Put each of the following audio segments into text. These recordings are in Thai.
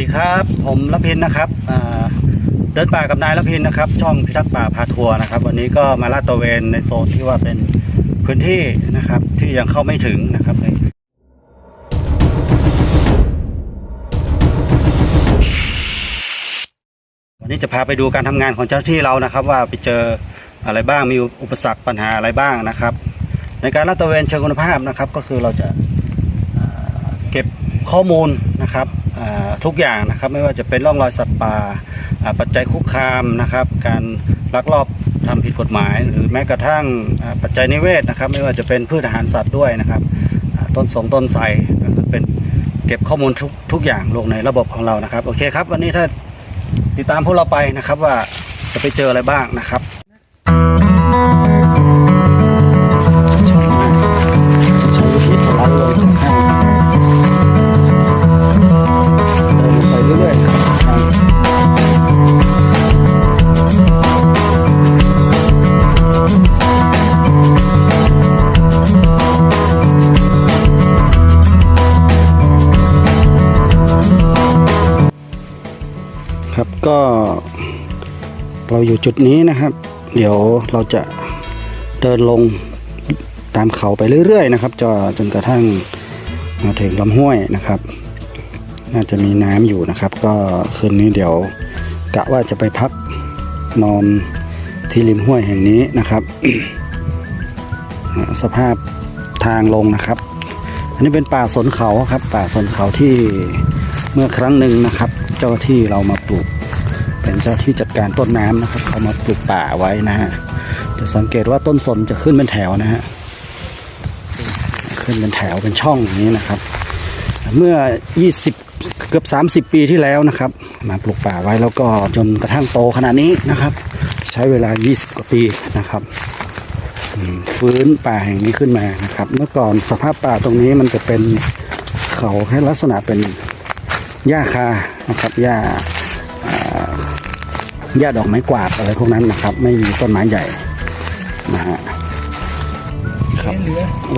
ดีครับ ผมละพินนะครับเดินป่ากับนายละพินนะครับ ช่องพิทักษ์ป่าพาทัวร์นะครับ วันนี้ก็มาลาดตระเวนในโซนที่ว่าเป็นพื้นที่นะครับที่ยังเข้าไม่ถึงนะครับวันนี้จะพาไปดูการทำงานของเจ้าหน้าที่เรานะครับ ว่าไปเจออะไรบ้างมีอุปสรรคปัญหาอะไรบ้างนะครับ ในการลาดตระเวนเชิงคุณภาพนะครับ ก็คือเราจะเก็บข้อมูลนะครับ ทุกอย่างนะครับ ไม่ว่าจะเป็นร่องรอยสัตว์ป่าปัจจัยคุกคามนะครับ การลักลอบทำผิดกฎหมาย หรือแม้กระทั่งปัจจัยนิเวศนะครับ ไม่ว่าจะเป็นพืชอาหารสัตว์ด้วยนะครับ ต้นสงต้นไทรก็คือเป็นเก็บข้อมูลทุกทุกอย่างลงในระบบของเรานะครับโอเคครับ วันนี้ถ้าติดตามพวกเราไปนะครับว่าจะไปเจออะไรบ้างนะครับ ก็เราอยู่จุดนี้นะครับ เดี๋ยวเราจะเดินลงตามเขาไปเรื่อยๆ นะครับจนจนกระทั่งมาถึงลำห้วยนะครับ น่าจะมีน้ำอยู่นะครับ ก็คืนนี้เดี๋ยวกะว่าจะไปพักนอนที่ริมห้วยแห่งนี้นะครับ สภาพทางลงนะครับ อันนี้เป็นป่าสนเขาครับ ป่าสนเขาที่เมื่อครั้งหนึ่งนะครับ เจ้าที่เรามาปลูก เป็นเจ้าที่จัดการต้นน้ำนะครับเขามาปลูกป่าไว้นะฮะจะสังเกตว่าต้นสนจะขึ้นเป็นแถวนะฮะขึ้นเป็นแถวเป็นช่องอย่างนี้นะครับ เมื่อ 20 เกือบ 30 ปีที่แล้วนะครับ มาปลูกป่าไว้แล้วก็จนกระทั่งโตขนาดนี้นะครับ ใช้เวลา 20 กว่าปีนะครับฟื้นป่าแห่งนี้ขึ้นมานะครับ เมื่อก่อนสภาพป่าตรงนี้มันจะเป็นเขาให้ลักษณะเป็นหญ้าคานะครับหญ้า หญ้าดอกไม้กวาดอะไรพวกนั้นนะครับ ไม่มีต้นไม้ใหญ่นะฮะครับ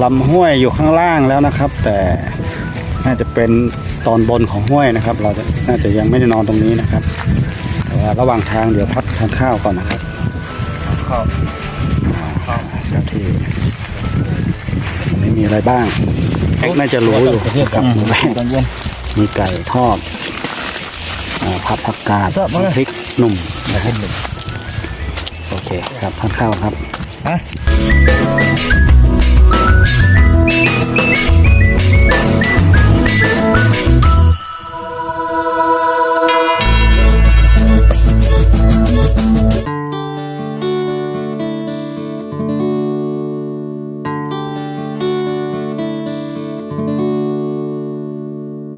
ลำห้วยอยู่ข้างล่างแล้วนะครับ แต่น่าจะเป็นตอนบนของห้วยนะครับ เราจะน่าจะยังไม่ได้นอนตรงนี้นะครับแต่ว่าระหว่างทางเดี๋ยวพักทานข้าวก่อนนะครับข้าวเช้าที่ไม่มีอะไรบ้างแอกน่าจะรู้อยู่ครับมีไก่ทอดอ่าผัดผักกาดน้ำพริกหนุ่ม นะครับโอเคครับทานข้าวครับฮะ